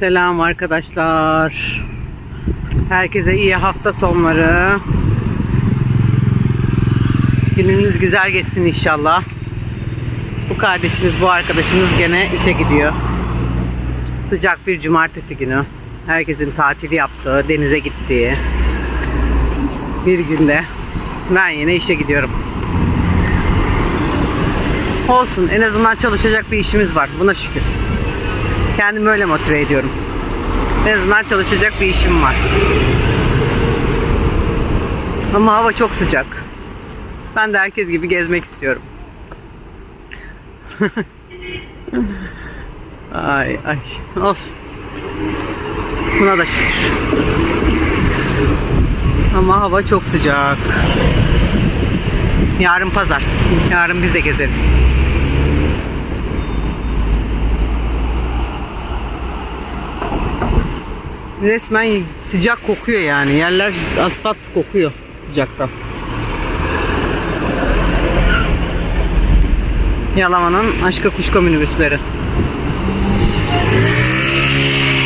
Selam arkadaşlar. Herkese iyi hafta sonları. Gününüz güzel geçsin inşallah. Bu kardeşiniz, bu arkadaşınız gene işe gidiyor. Sıcak bir cumartesi günü. Herkesin tatili yaptığı, denize gittiği bir günde ben yine işe gidiyorum. Olsun en azından çalışacak bir işimiz var. Buna şükür. Kendimi öyle motive ediyorum. En azından çalışacak bir işim var. Ama hava çok sıcak. Ben de herkes gibi gezmek istiyorum. ay ay olsun. Buna da şükür. Ama hava çok sıcak. Yarın pazar. Yarın biz de gezeriz. Resmen sıcak kokuyor yani. Yerler asfalt kokuyor sıcaktan. Yalamanın aşka kuşka minibüsleri.